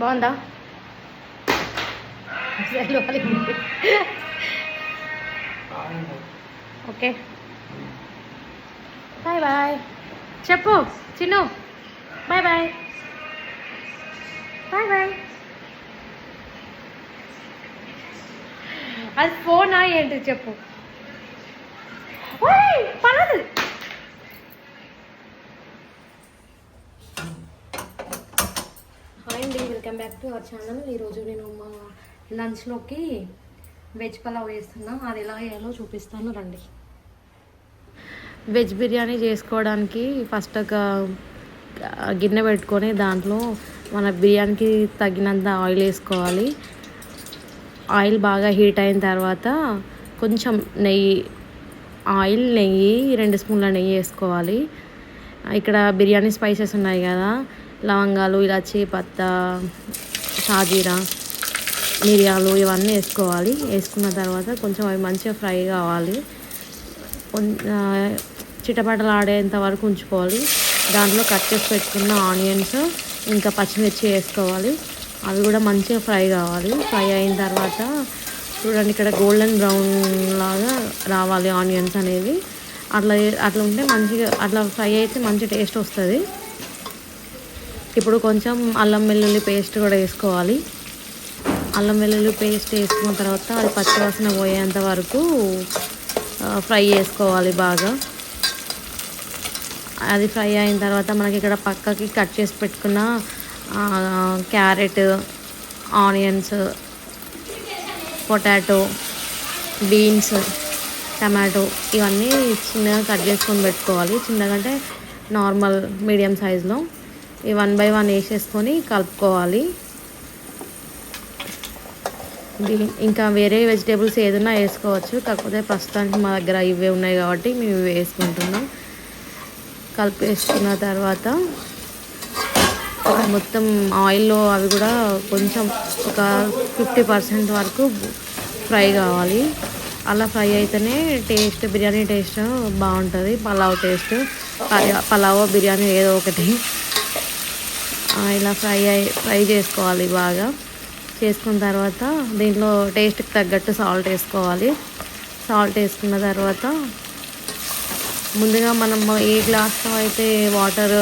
బాగుందా? Okay. Bye bye. చెప్పు Chinnu. Bye bye. Bye bye. అది ఫోనా ఏంటి చెప్పు? పర్వాలేదు హాయ్ అండి welcome back to our channel. ఈరోజు నేను మా లంచ్లోకి వెజ్ పలావ్ వేస్తున్నా అది ఎలా వేయాలో చూపిస్తాను రండి. వెజ్ బిర్యానీ చేసుకోవడానికి ఫస్ట్ ఒక గిన్నె పెట్టుకొని దాంట్లో మన బిర్యానీకి తగినంత ఆయిల్ వేసుకోవాలి. ఆయిల్ బాగా హీట్ అయిన తర్వాత కొంచెం నెయ్యి ఆయిల్ నెయ్యి రెండు స్పూన్ల నెయ్యి వేసుకోవాలి. ఇక్కడ బిర్యానీ స్పైసెస్ ఉన్నాయి కదా లవంగాలు ఇలాచి పత్తా షాజీరా మిరియాలు ఇవన్నీ వేసుకోవాలి. వేసుకున్న తర్వాత కొంచెం అవి మంచిగా ఫ్రై కావాలి. చిటపటలు ఆడేంత వరకు ఉంచుకోవాలి. దాంట్లో కట్ చేసి పెట్టుకున్న ఆనియన్స్ ఇంకా పచ్చిమిర్చి వేసుకోవాలి. అవి కూడా మంచిగా ఫ్రై కావాలి. ఫ్రై అయిన తర్వాత చూడండి ఇక్కడ గోల్డెన్ బ్రౌన్ లాగా రావాలి ఆనియన్స్ అనేది అట్లా అట్లా ఉంటే మంచిగా అట్లా ఫ్రై అయితే మంచి టేస్ట్ వస్తుంది. ఇప్పుడు కొంచెం అల్లం వెల్లుల్లి పేస్ట్ కూడా వేసుకోవాలి. అల్లం వెల్లుల్లి పేస్ట్ వేసుకున్న తర్వాత అది పచ్చివాసన పోయేంత వరకు ఫ్రై చేసుకోవాలి బాగా. అది ఫ్రై అయిన తర్వాత మనకి ఇక్కడ పక్కకి కట్ చేసి పెట్టుకున్న carrot onions potato beans tomato ఇవన్నీ చిన్నగా కట్ చేసుకొని పెట్టుకోవాలి. చిన్నగా అంటే నార్మల్ మీడియం సైజులో. ఈ వన్ బై వన్ వేసేసుకొని కలుపుకోవాలి. ఇంకా వేరే వెజిటేబుల్స్ ఏదైనా వేసుకోవచ్చు. కాకపోతే ప్రస్తుతానికి మా దగ్గర ఇవే ఉన్నాయి కాబట్టి మేము ఇవి వేసుకుంటున్నాం. కలిపేసుకున్న తర్వాత మొత్తం ఆయిల్లో అవి కూడా కొంచెం ఒక ఫిఫ్టీ పర్సెంట్ వరకు ఫ్రై కావాలి. అలా ఫ్రై అయితేనే టేస్ట్ బిర్యానీ టేస్ట్ బాగుంటుంది. పలావ్ టేస్ట్ పలావ్ బిర్యానీ ఏదో ఒకటి. ఇలా ఫ్రై అయి ఫ్రై చేసుకోవాలి బాగా. చేసుకున్న తర్వాత దీంట్లో టేస్ట్కి తగ్గట్టు సాల్ట్ వేసుకోవాలి. సాల్ట్ వేసుకున్న తర్వాత ముందుగా మనం ఏ గ్లాస్తో అయితే వాటర్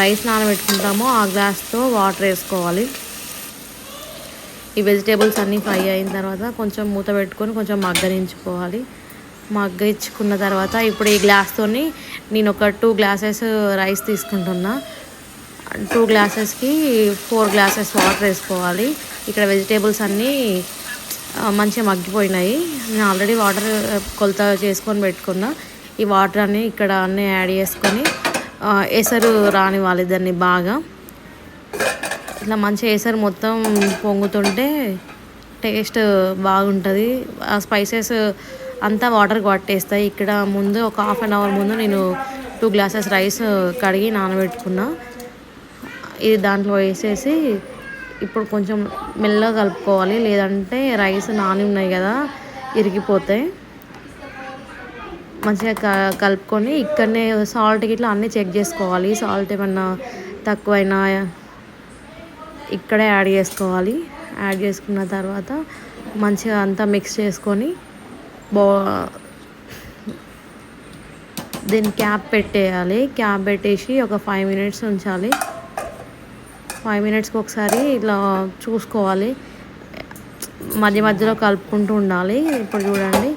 రైస్ నానబెట్టుకుంటామో ఆ గ్లాస్తో వాటర్ వేసుకోవాలి. ఈ వెజిటేబుల్స్ అన్నీ ఫ్రై అయిన తర్వాత కొంచెం మూత పెట్టుకొని కొంచెం మగ్గనించుకోవాలి. మగ్గించుకున్న తర్వాత ఇప్పుడు ఈ గ్లాస్తోని నేను ఒక టూ గ్లాసెస్ రైస్ తీసుకుంటున్నా. టూ గ్లాసెస్కి ఫోర్ గ్లాసెస్ వాటర్ వేసుకోవాలి. ఇక్కడ వెజిటేబుల్స్ అన్నీ మంచిగా మగ్గిపోయినాయి. నేను ఆల్రెడీ వాటర్ కొలత చేసుకొని పెట్టుకున్నా. ఈ వాటర్ అన్ని ఇక్కడ అన్నీ యాడ్ చేసుకొని ఎసరు రానివ్వాలి దాన్ని బాగా. ఇట్లా మంచిగా ఎసరు మొత్తం పొంగుతుంటే టేస్ట్ బాగుంటుంది. ఆ స్పైసెస్ అంతా వాటర్ పట్టేస్తాయి. ఇక్కడ ముందు ఒక హాఫ్ అన్ అవర్ ముందు నేను టూ గ్లాసెస్ రైస్ కడిగి నానబెట్టుకున్నా. ఇది దాంట్లో వేసేసి ఇప్పుడు కొంచెం మెల్లగా కలుపుకోవాలి. లేదంటే రైస్ నాని ఉన్నాయి కదా ఇరిగిపోతాయి. మంచిగా క కలుపుకొని ఇక్కడనే సాల్ట్ ఇట్లా అన్నీ చెక్ చేసుకోవాలి. సాల్ట్ ఏమన్నా తక్కువైనా ఇక్కడే యాడ్ చేసుకోవాలి. యాడ్ చేసుకున్న తర్వాత మంచిగా అంతా మిక్స్ చేసుకొని బో దీన్ని క్యాప్ పెట్టేయాలి. క్యాప్ పెట్టేసి ఒక ఫైవ్ మినిట్స్ ఉంచాలి. ఫైవ్ మినిట్స్కి ఒకసారి ఇట్లా చూసుకోవాలి. మధ్య మధ్యలో కలుపుకుంటూ ఉండాలి. ఇప్పుడు చూడండి.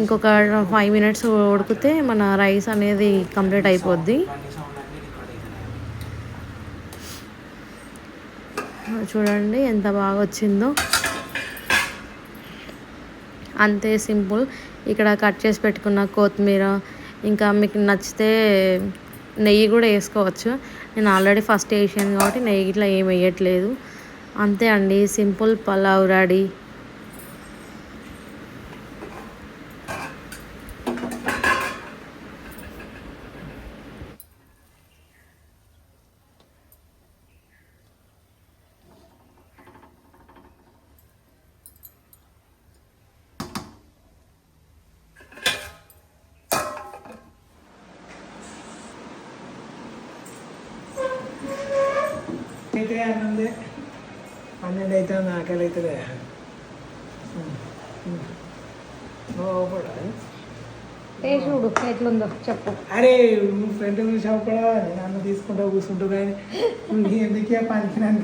ఇంకొక ఫైవ్ మినిట్స్ ఉడికితే మన రైస్ అనేది కంప్లీట్ అయిపోద్ది. చూడండి ఎంత బాగా వచ్చిందో. అంతే సింపుల్. ఇక్కడ కట్ చేసి పెట్టుకున్న కొత్తిమీర ఇంకా మీకు నచ్చితే నెయ్యి కూడా వేసుకోవచ్చు. నేను ఆల్రెడీ ఫస్ట్ వేసాను కాబట్టి నెయ్యి ఇట్లా ఏం వేయట్లేదు. అంతే అండి సింపుల్ పలావ్ రెడీ. అయితే అన్నందే పన్నెండు అయితే ఆకలి అవుతుంది టేస్ట్ చూడు ఎట్లుందో చెప్పు అరే నువ్వు ఫ్రెండ్ చూసావు కూడా నేను అన్న తీసుకుంటా కూర్చుంటూ కానీ ఎందుకే పలికినాక